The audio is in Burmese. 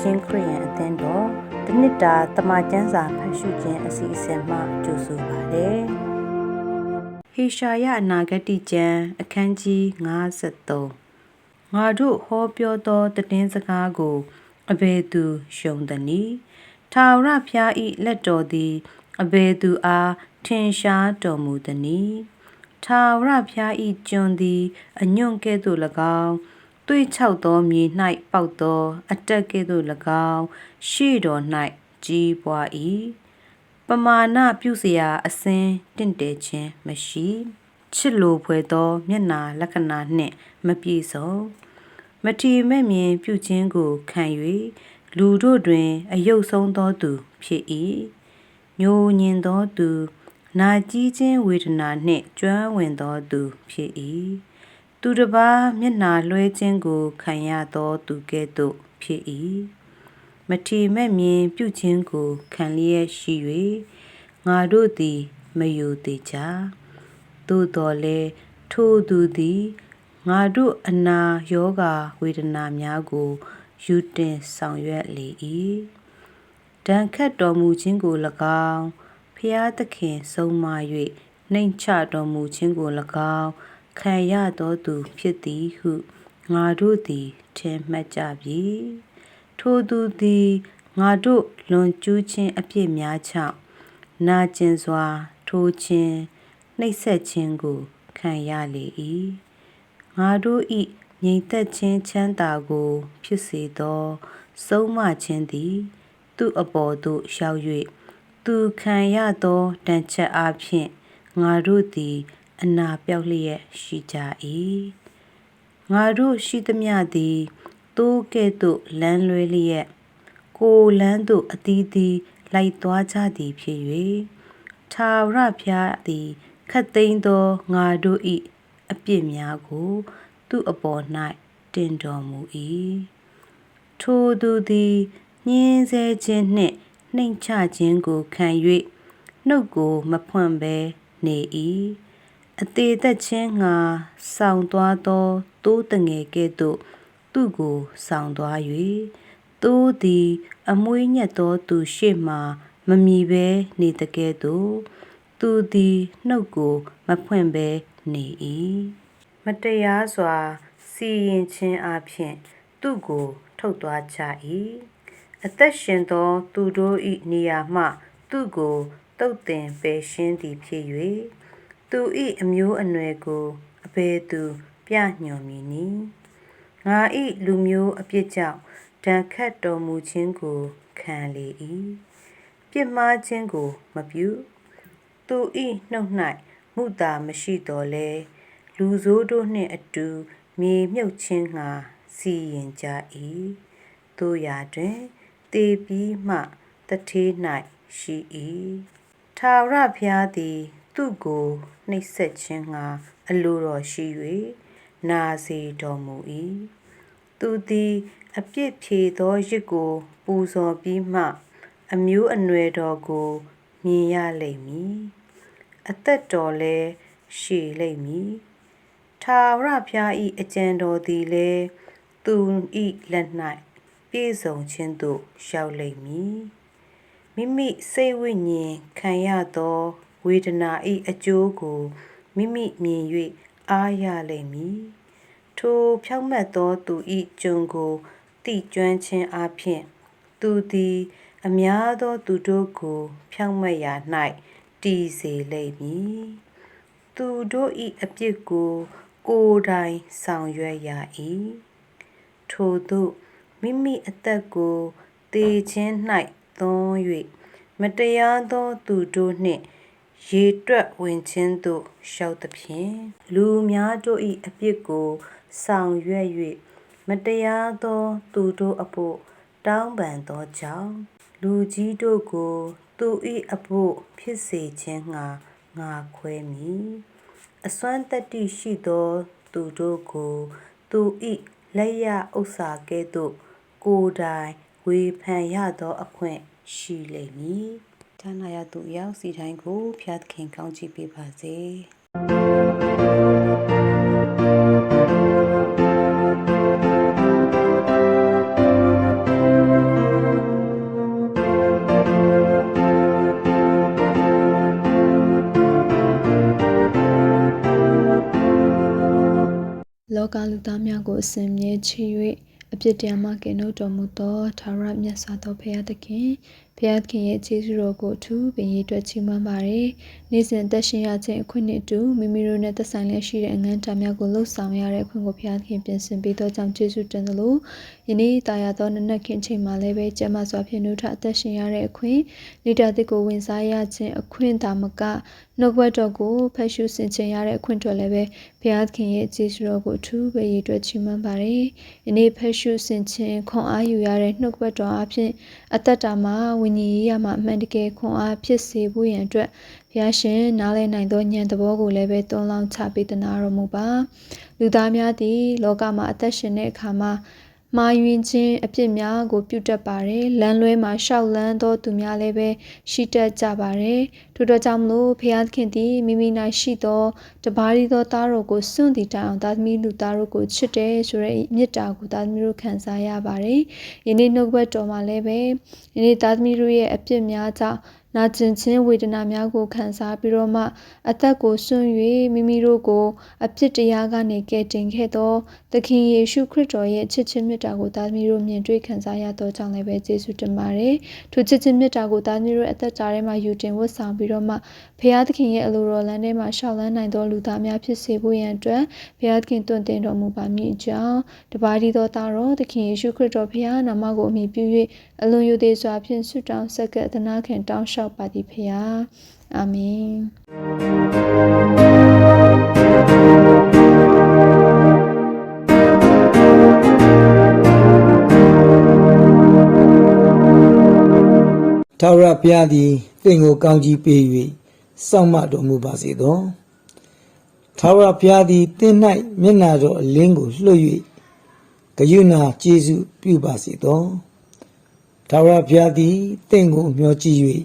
ချင်းခရိယန်အသင်းတော်တနစ်တာတမကျန်းစာဖတ်ရှုခြင်းအစီအစဉ်မှကြိုဆိုပါရစေ။ဟေရှာယအနာဂတိကျမ်းအခန်းကြီး53ငါတို့ဟောပြောသောတည်င်းစကားကိုအဘယ်သူရှုံသနည်းထာဝရဘုရား၏လက်တော်သည်အဘယ်သူအားထင်ရှားတော်မူသနည်းထာဝရဘုရား၏ကျွန်သည်အညွန့်ကဲ့သို့၎င်း သွေးခြောက်သောမြေ၌ပေါက်သော အတက်ကဲ့သို့၎င်းရှေ့တော်၌ကြီးပွား၏ပမာဏပြုစရာအစင်းတင့်တယ်ခြင်းမရှိချစ်လိုဖွယ်သော မျက်နာလက္ခဏာနှင့်မပြည့်စုံမထီမဲ့မြင်ပြုခြင်းကိုခံ၍လူတို့တွင် အယုတ်ဆုံးသောသူဖြစ်၏ညိုညင်သောသူ နာကြီးခြင်းဝေဒနာနှင့်ကျွမ်းဝင်သောသူဖြစ်၏ သူတစ်ပါးမျက်နာလွှဲခြင်းကိုခံရသောသူကဲ့သို့ဖြစ်၏မထီမဲ့မြင်ပြုခြင်းကိုခံလျက်ရှိ၍ငါတို့သည်မယိုသေးကြသို့တော်လည်းထိုသူသည်ငါတို့အနာယောဂါဝေဒနာများကိုယူတင်ဆောင်ရွက်လေ၏ဒဏ်ခတ်တော်မူခြင်းကို၎င်းဖျားသခင်ဆုံးမ၍နှိမ်ချတော်မူခြင်းကို၎င်း ခံရသောသူဖြစ်သည်ဟုငါတို့သည်ထင်မှတ်ကြပြီထိုသူသည်ငါတို့လွန်ကျူးခြင်းအပြစ်များကြောင့်နာကျင်စွာ ထိုးခြင်းနှိပ်စက်ခြင်းကိုခံရလေ၏ငါတို့ဤငြိမ်သက်ခြင်းချမ်းသာကို ဖြစ်စေသောဆုံးမခြင်းသည် သူ့အပေါ်သို့ရောက်၍သူခံရသောတန်ချက်အဖြစ်ငါတို့သည် အနာပြောက်လျက်ရှိကြ၏ငါတို့ရှိသမျှသည်သိုးကဲ့သို့လမ်းလွဲလျက်ကိုလမ်းသို့အသီးသီးလိုက်သွားကြသည်ဖြစ်၍ထာဝရဘုရားသည်ခတ်သိမ်းသောငါတို့၏အပြစ်များကို သူ့အပေါ်၌တင်တော်မူ၏ထိုသူသည်ညင်းဆဲခြင်းနှင့်နှိမ်ချခြင်းကိုခံ၍နှုတ်ကိုမဖွင့်ဘဲနေ၏ အသေးသက်ချင်းငါဆောင်သွားသောတိုးတငယ်ကဲ့သို့သူ့ကိုဆောင်သွား၍တိုးသည် အမွှေးညက်သောသူရှေ့မှမမီဘဲနေတကဲ့သို့သူသည်နှုတ်ကိုမဖွင့်ဘဲနေ၏မတရားစွာ စီရင်ခြင်းအပြင်သူ့ကို ထုတ်သွားကြ၏အသက်ရှင်သော သူတို့၏နေရာမှ သူ့ကိုတုတ်တင်ပယ်ရှင်းသည်ဖြစ်၍ သူ၏အမျိုးအနွယ်ကိုအဘယ်သူ ပြညွန်မည်နည်းငါ၏လူမျိုးအပြစ်ကြောင့်ဒဏ်ခတ်တော်မူခြင်းကိုခံလေ၏ပြစ်မှားခြင်းကို မပြုသူ၏နှုတ်၌မုတာမရှိတော်လဲလူဆိုးတို့နှင့်အတူမြေမြုပ်ခြင်းငှာစီရင်ကြ၏တို့ရာတွင်တေပြီးမှတထေး၌ရှိ၏ထာဝရဘုရားသည် သူ့ကိုနှိပ်စက်ခြင်းငှာအလိုတော်ရှိ၍နာစေတော်မူ၏သူသည်အပြစ်ဖြေသောရစ်ကို ပူဇော်ပြီးမှ အမျိုးအနွယ်တော်ကိုမြင်ရလိမ့်မည်အသက်တော်လည်းရှည်လိမ့်မည်ထာဝရဘုရား၏အကြံတော်သည်လည်းသူ၏လက်၌ပြည့်စုံခြင်းသို့ရောက်လိမ့်မည်မိမိစိတ်ဝိညာဉ်ခံရသော ဝေဒနာ၏အကျိုးကိုမိမိမြင်၍အားရလိမ့်မည်ထိုဖြောင့်မတ်သောသူ၏ကျွန်ကိုတိကျွမ်းခြင်းအပြင်သူသည်အများသောသူတို့ကိုဖြောင့်မတ်ရာ၌တည်စေလိမ့်မည်သူတို့၏အပြစ်ကိုကိုယ်တိုင်ဆောင်ရွက်ရ၏ထိုသို့မိမိအသက်ကိုတေခြင်း၌သွန်း၍မတရားသောသူတို့နှင့် ရေတွက်ဝင်ခြင်းသို့ရှောက်သဖြင့်လူများတို့၏အပြစ်ကိုဆောင်ရွက်၍မတရားသောသူတို့အဖို့တောင်းပန်သောကြောင့်လူကြီးတို့ကိုသူ၏အဖို့ဖြစ်စေခြင်းငှာငါခွဲမည်အစွမ်းတတ္တိရှိသောသူတို့ကိုသူ၏လက်ရဥစ္စာကဲ့သို့ကိုယ်တိုင်ဝေဖန်ရသောအခွင့်ရှိလိမ့်မည် ဒါနာရသူအရောက်စီတိုင်းကိုဖျားသခင်ကောင်းချီးပေးပါစေလောကလူသားများကိုအစဉ်မြဲချီး၍အပြစ်တရားမှကင်တို့တော်မူသောသာရမြတ်စွာသောဘုရားသခင် ဘုရားသခင်ရဲ့ခြေဆုတော်ကိုအထူးပင်ရည်အတွက်ချီးမွမ်းပါရယ်နေ့စဉ်သက်ရှင်ရခြင်းအခွင့်နဲ့အတူမိမိတို့နဲ့သက်ဆိုင်လျက်ရှိတဲ့အငန်းတာများကိုလှုပ်ဆောင်ရတဲ့အခွင့်ကိုဘုရားသခင်ပြင်ဆင်ပေးသောကြောင့်ကျေးဇူးတင်သလိုယနေ့တာယာသောနနက်ခင်းချိန်မှာလည်းပဲကျမ်းမာစွာဖြင့်နှုတ်ထအသက်ရှင်ရတဲ့အခွင့်နေတသစ်ကိုဝင်စားရခြင်းအခွင့်သာမက နှုတ်ဘတ်တော်ကိုဖတ်ရှုဆင်ခြင်ရတဲ့အခွင့်တော်လည်းပဲဘုရားသခင်ရဲ့ကျေးဇူးတော်ကိုအထူးပဲရည်အတွက်ချီးမွမ်းပါရယ်ယနေ့ဖတ်ရှုဆင်ခြင်ခွန်အားယူရတဲ့နှုတ်ဘတ်တော်အဖြစ်အသက်တာမှာဝိညာဉ်ရေးရမှာအမှန်တကယ်ခွန်အားဖြစ်စေဖို့ရန်အတွက်ဘုရားရှင်နားလည်နိုင်သောဉာဏ်သဘောကိုလည်းပဲတွန်းလောင်းချပေးသနာတော်မူပါလူသားများသည်လောကမှာအသက်ရှင်တဲ့အခါမှာ မာယွင်ခြင်းအပြစ်များကို ပြုတတ်ပါတယ်လမ်းလွဲမှာရှောက်လန်းသောသူများလည်းပဲရှိတတ်ကြပါတယ်ထို့တော့ကြောင့်မလို့ဖျားသခင်သည်မိမိ၌ရှိသောတပါးရီသောသားတော်ကိုစွန့်တည်တိုင်အောင်သားသမီးလူသားတို့ကိုချစ်တယ်ဆိုတဲ့မေတ္တာကိုသားသမီးတို့ခံစားရပါတယ်ယနေ့နှုတ်ဘတ်တော်မှာလည်းပဲယနေ့သားသမီးတို့ရဲ့အပြစ်များကြောင့် နာကျင်ခြင်းဝေဒနာများကိုခံစားပြီးတော့မှအသက်ကိုဆွံ့၍မိမိတို့ကိုအပြစ်တရားကနေကယ်တင်ခဲ့သောသခင်ယေရှုခရစ်တော်ရဲ့ချစ်ခြင်းမေတ္တာကိုသားသမီးတို့မြင်တွေ့ခံစားရသောကြောင့်လည်းပဲကျေးဇူးတင်ပါတယ်။ထိုချစ်ခြင်းမေတ္တာကိုသားသမီးတို့အသက်တာထဲမှာယူတင်ဝတ်ဆောင်ပြီးတော့မှဖခင်သခင်ရဲ့အလိုတော်လမ်းထဲမှာရှောက်လန်းနိုင်သောလူသားများဖြစ်စေဖို့ရန်အတွက်ဖခင်သခင်တွင်တင်တော်မူပါမည်အကြောင်းတပါးဒီသောသားတော်သခင်ယေရှုခရစ်တော်ဖခင်နာမကိုအမိပြု၍အလွန်ယုသေးစွာဖြင့်ဆုတောင်းဆက်ကပ်သနာခင်တောင်းလျှောက်ပါသည်ဖခင်အာမင်ထာဝရဘုရားသည်တင့်ကိုကောင်းကြီးပေး၍စောင့်မတော်မူပါစေသောထာဝရဘုရားသည်တင့်၌မျက်နာတော်အလင်းကိုလွှတ်၍ဂယုဏကျေးဇူးပြုပါစေသောထာဝရဘုရားသည်တင့်ကိုမျှော်ကြည့်၍